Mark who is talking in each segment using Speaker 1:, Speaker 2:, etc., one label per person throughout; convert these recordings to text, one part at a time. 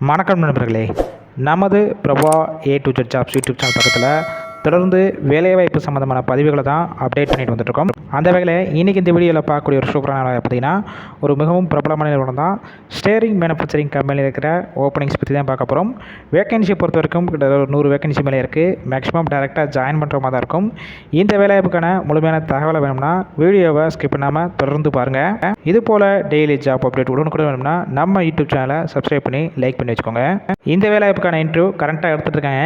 Speaker 1: வணக்கம் நண்பர்களே. நமது Prabha A to Z jobs YouTube channel பக்கத்தில் தொடர்ந்து வேலைவாய்ப்பு சம்மந்தமான பதிவுகளை தான் அப்டேட் பண்ணிட்டு வந்துட்டுருக்கோம். அந்த வகையில் இன்றைக்கி இந்த வீடியோவில் பார்க்கக்கூடிய ஒரு சூப்பரான பார்த்தீங்கன்னா ஒரு மிகவும் பிரபலமான நிறுவனம் தான் ஸ்டேரிங் மேனுஃபேக்சரிங் கம்பெனியில் இருக்கிற ஓப்பனிங்ஸ் பற்றி தான் பார்க்க போகிறோம் வேகன்சி பொறுத்த வரைக்கும் கிட்டத்தட்ட ஒரு நூறு வேகன்சி மேலே இருக்குது மேக்ஸிமம் டேரெக்டாக ஜாயின் பண்ணுற மாதிரி தான் இருக்கும். இந்த வேலைவாய்ப்புக்கான முழுமையான தகவலை வேணும்னா வீடியோவை ஸ்கிப் பண்ணாமல் தொடர்ந்து பாருங்கள் இது போல் டெய்லி ஜாப் அப்டேட் உடனுக்குடன் வேணும்னா நம்ம யூடியூப் சேனலை சப்ஸ்கிரைப் பண்ணி லைக் பண்ணி வச்சுக்கோங்க. இந்த வேலைவாய்ப்புக்கான இன்டர்வியூ கரண்ட்டாக எடுத்துகிட்டு இருக்காங்க.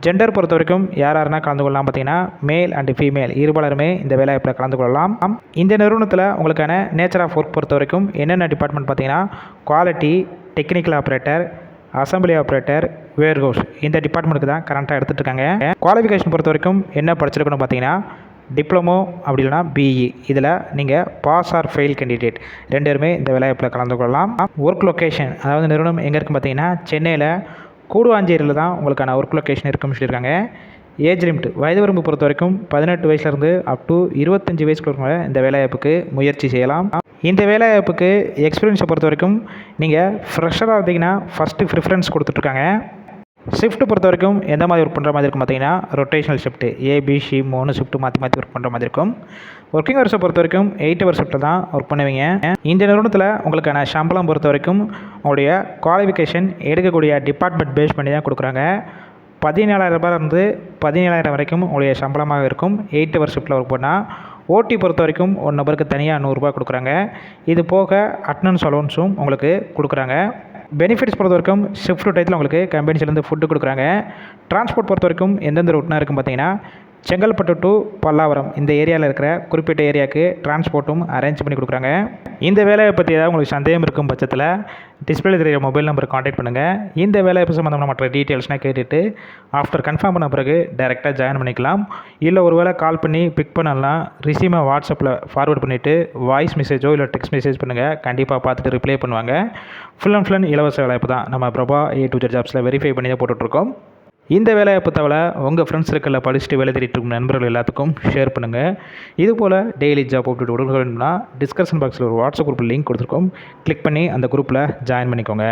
Speaker 1: ஜெண்டர் பொறுத்த வரைக்கும் யார் யாருன்னா கலந்து கொள்ளலாம் பார்த்தீங்கன்னா மேல் அண்ட் ஃபீமேல் இருபலருமே இந்த வேலைவாய்ப்பில் கலந்து கொள்ளலாம் இந்த நிறுவனத்தில் உங்களுக்கான நேச்சர் ஆஃப் ஒர்க் பொறுத்த வரைக்கும் என்னென்ன டிபார்ட்மெண்ட் பார்த்தீங்கன்னா quality technical operator assembly operator warehouse இந்த டிபார்ட்மெண்ட்டுக்கு தான் கரண்ட்டாக எடுத்துகிட்டு இருக்காங்க குவாலிஃபிகேஷன் பொறுத்த வரைக்கும் என்ன படிச்சிருக்கணும் பார்த்தீங்கன்னா டிப்ளமோ அப்படி இல்லைனா பிஇ இதில் நீங்கள் பாஸ் ஆர் ஃபெயில் கேண்டிடேட் ரெண்டு பேருமே இந்த வேலைவாய்ப்பில் கலந்து கொள்ளலாம் ஒர்க் லொக்கேஷன் அதாவது நிறுவனம் எங்கே இருக்குன்னு பார்த்தீங்கன்னா சென்னையில் கூடுவாஞ்சேரியில் தான் உங்களுக்கான ஒர்க் லொக்கேஷன் இருக்குன்னு சொல்லியிருக்காங்க. ஏஜ் லிமிட் வயது வரம்பு பொறுத்த வரைக்கும் பதினெட்டு வயசுலேருந்து அப் டு இருபத்தஞ்சி வயசுக்குள்ள இந்த வேலைவாய்ப்புக்கு முயற்சி செய்யலாம். இந்த வேலைவாய்ப்புக்கு எக்ஸ்பீரியன்ஸை பொறுத்த வரைக்கும் நீங்கள் ஃப்ரெஷராக இருந்தீங்கன்னா ஃபஸ்ட்டு ப்ரிஃபரன்ஸ் கொடுத்துட்ருக்காங்க ஷிஃப்ட் பொறுத்த வரைக்கும் எந்த மாதிரி ஒர்க் பண்ணுற மாதிரி இருக்கும் பார்த்தீங்கன்னா ரொட்டேஷனல் ஷிஃப்ட்டு ஏபிசி மூணு ஷிஃப்ட் மாற்றி மாற்றி ஒர்க் பண்ணுற மாதிரி இருக்கும். ஒர்க்கிங் ஹவர்ஸை பொறுத்த வரைக்கும் எயிட் ஹவர் ஷிஃப்ட்டு தான் ஒர்க் பண்ணுவீங்க. இந்த நிறுவனத்தில் உங்களுக்கான சம்பளம் பொறுத்த வரைக்கும் உங்களுடைய குவாலிஃபிகேஷன் எடுக்கக்கூடிய டிபார்ட்மெண்ட் பேஸ் பண்ணி தான் கொடுக்குறாங்க. பதினேழாயிரம் ரூபாயிலிருந்து பதினேழாயிரம் வரைக்கும் உங்களுடைய சம்பளமாக இருக்கும். எயிட் ஹவர் ஷிஃப்ட்டில் ஒர்க் பண்ணால் ஓடி பொறுத்த வரைக்கும் ஒரு நபருக்கு தனியாக நூறுரூபா கொடுக்குறாங்க. இது போக அட்டனன்ஸ் அலோன்ஸும் உங்களுக்கு கொடுக்குறாங்க. பெனிஃபிட்ஸ் பொறுத்த வரைக்கும் ஷிஃப்ட் டயத்தில் உங்களுக்கு கம்பெனிஸ்லேருந்து ஃபுட்டு கொடுக்குறாங்க. டிரான்ஸ்போர்ட் பொறுத்த வரைக்கும் எந்தெந்த ரூட்னா இருக்கும் பார்த்தீங்கன்னா செங்கல்பட்டு டு பல்லாவரம் இந்த ஏரியாவில் இருக்கிற குறிப்பிட்ட ஏரியாவுக்கு டிரான்ஸ்போர்ட்டும் அரேஞ்ச் பண்ணி கொடுக்குறாங்க. இந்த வேலையை பற்றி ஏதாவது உங்களுக்கு சந்தேகம் இருக்கும் பட்சத்தில் டிஸ்பிளே தெரியிற மொபைல் நம்பர் காண்டாக்ட் பண்ணுங்கள் இந்த வேலைவாய்ப்பு சம்மந்தமான மற்ற டீட்டெயில்ஸ்னால் கேட்டுட்டு ஆஃப்டர் கன்ஃபார்ம் பண்ண பிறகு டேரெக்டாக ஜாயின் பண்ணிக்கலாம். இல்லை ஒரு வேளை கால் பண்ணி பிக் பண்ணலாம் ரிசீமை வாட்ஸ்அப்பில் ஃபார்வர்ட் பண்ணிவிட்டு வாய்ஸ் மெசேஜோ இல்லை டெக்ஸ்ட் மெசேஜ் பண்ணுங்கள் கண்டிப்பாக பார்த்துட்டு ரிப்ளை பண்ணுவாங்க. ஃபுல் அண்ட் ஃபுல் அண்ட் இலவச வேலைவாய்ப்பு தான் நம்ம பிரபா ஏ டூ ஜாப்ஸில் வெரிஃபை பண்ணி தான் போட்டுட்ருக்கோம் இந்த வேலைவாய்ப்பு தவிர உங்கள் ஃப்ரெண்ட்ஸ் சர்க்கிளில் படிச்சுட்டு வேலை தேடிட்டு இருக்கும் நண்பர்கள் எல்லாத்துக்கும் ஷேர் பண்ணுங்கள் இது போல் டெய்லி ஜாப் அப்டேட் உடல்கள்னா டிஸ்கிரிப்ஷன் டிஸ்கஷன் பாக்ஸில் ஒரு வாட்ஸ்அப் குரூப் லிங்க் கொடுத்துருக்கோம். கிளிக் பண்ணி அந்த குரூப்பில் ஜாயின் பண்ணிக்கோங்க.